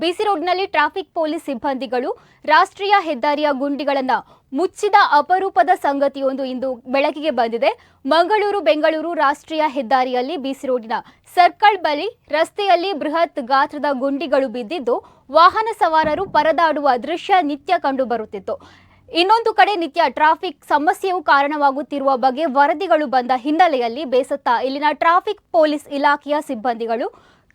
ಬಿಸಿ ರೋಡ್ನಲ್ಲಿ traffic police ಸಿಬ್ಬಂದಿಗಳು ರಾಷ್ಟ್ರೀಯ ಹೆದ್ದಾರಿಯ ಗುಂಡಿಗಳನ್ನು ಮುಚ್ಚಿದ ಅಪರೂಪದ ಸಂಗತಿಯೊಂದು ಇಂದು ಬೆಳಕಿಗೆ ಬಂದಿದೆ. ಮಂಗಳೂರು, ಬೆಂಗಳೂರು ರಾಷ್ಟ್ರೀಯ ಹೆದ್ದಾರಿಯಲ್ಲಿ ಬಿಸಿ ರೋಡಿನ ಸರ್ಕಲ್ ಬಳಿ ರಸ್ತೆಯಲ್ಲಿ ಬೃಹತ್ ಗಾತ್ರದ ಗುಂಡಿಗಳು ಬಿದ್ದಿದ್ದು, ವಾಹನ ಸವಾರರು ಪರದಾಡುವ ದೃಶ್ಯ ನಿತ್ಯ ಕಂಡುಬರುತ್ತಿತ್ತು ಇನ್ನೊಂದು ಕಡೆ ನಿತ್ಯ ಟ್ರಾಫಿಕ್ ಸಮಸ್ಯೆಯು ಕಾರಣವಾಗುತ್ತಿರುವ ಬಗ್ಗೆ ವರದಿಗಳು ಬಂದ ಹಿನ್ನೆಲೆಯಲ್ಲಿ ಬೇಸತ್ತ ಇಲ್ಲಿನ ಟ್ರಾಫಿಕ್ ಪೊಲೀಸ್ ಇಲಾಖೆಯ ಸಿಬ್ಬಂದಿಗಳು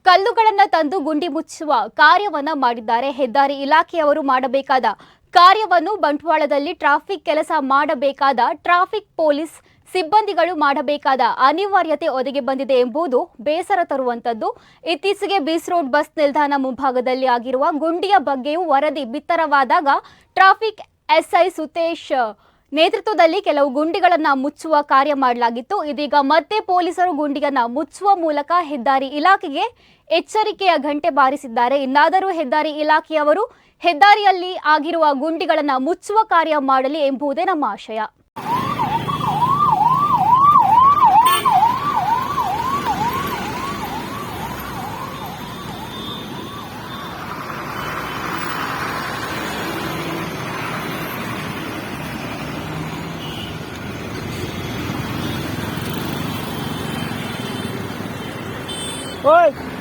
ಕಲ್ಲುಗಳನ್ನು ತಂದು ಗುಂಡಿ ಮುಚ್ಚುವ ಕಾರ್ಯವನ್ನ ಮಾಡಿದ್ದಾರೆ. ಹೆದ್ದಾರಿ ಇಲಾಖೆಯವರು ಮಾಡಬೇಕಾದ ಕಾರ್ಯವನ್ನು ಬಂಟ್ವಾಳದಲ್ಲಿ ಟ್ರಾಫಿಕ್ ಕೆಲಸ ಮಾಡಬೇಕಾದ ಟ್ರಾಫಿಕ್ ಪೊಲೀಸ್ ಸಿಬ್ಬಂದಿಗಳು ಮಾಡಬೇಕಾದ ಅನಿವಾರ್ಯತೆ ಒದಗಿ ಬಂದಿದೆ ಎಂಬುದು ಬೇಸರ ತರುವಂತದ್ದು ಇತ್ತೀಚೆಗೆ ಬೀಸ್ ರೋಡ್ ಬಸ್ ನಿಲ್ದಾಣ ಮುಂಭಾಗದಲ್ಲಿ ಆಗಿರುವ ಗುಂಡಿಯ ಬಗ್ಗೆಯೂ ವರದಿ ಬಿತ್ತರವಾದಾಗ ಟ್ರಾಫಿಕ್ ಎಸ್ಐ ಸುತೇಶ್ ನೇತೃತ್ವದಲ್ಲಿ ಕೆಲವು ಗುಂಡಿಗಳನ್ನು ಮುಚ್ಚುವ ಕಾರ್ಯ ಮಾಡಲಾಗಿತ್ತು. ಇದೀಗ ಮತ್ತೆ ಪೊಲೀಸರು ಗುಂಡಿಯನ್ನು ಮುಚ್ಚುವ ಮೂಲಕ ಹೆದ್ದಾರಿ ಇಲಾಖೆಗೆ ಎಚ್ಚರಿಕೆಯ ಗಂಟೆ ಬಾರಿಸಿದ್ದಾರೆ. ಇನ್ನಾದರೂ ಹೆದ್ದಾರಿ ಇಲಾಖೆಯವರು ಹೆದ್ದಾರಿಯಲ್ಲಿ ಆಗಿರುವ ಗುಂಡಿಗಳನ್ನು ಮುಚ್ಚುವ ಕಾರ್ಯ ಮಾಡಲಿ ಎಂಬುದೇ ನಮ್ಮ ಆಶಯ. Hoy!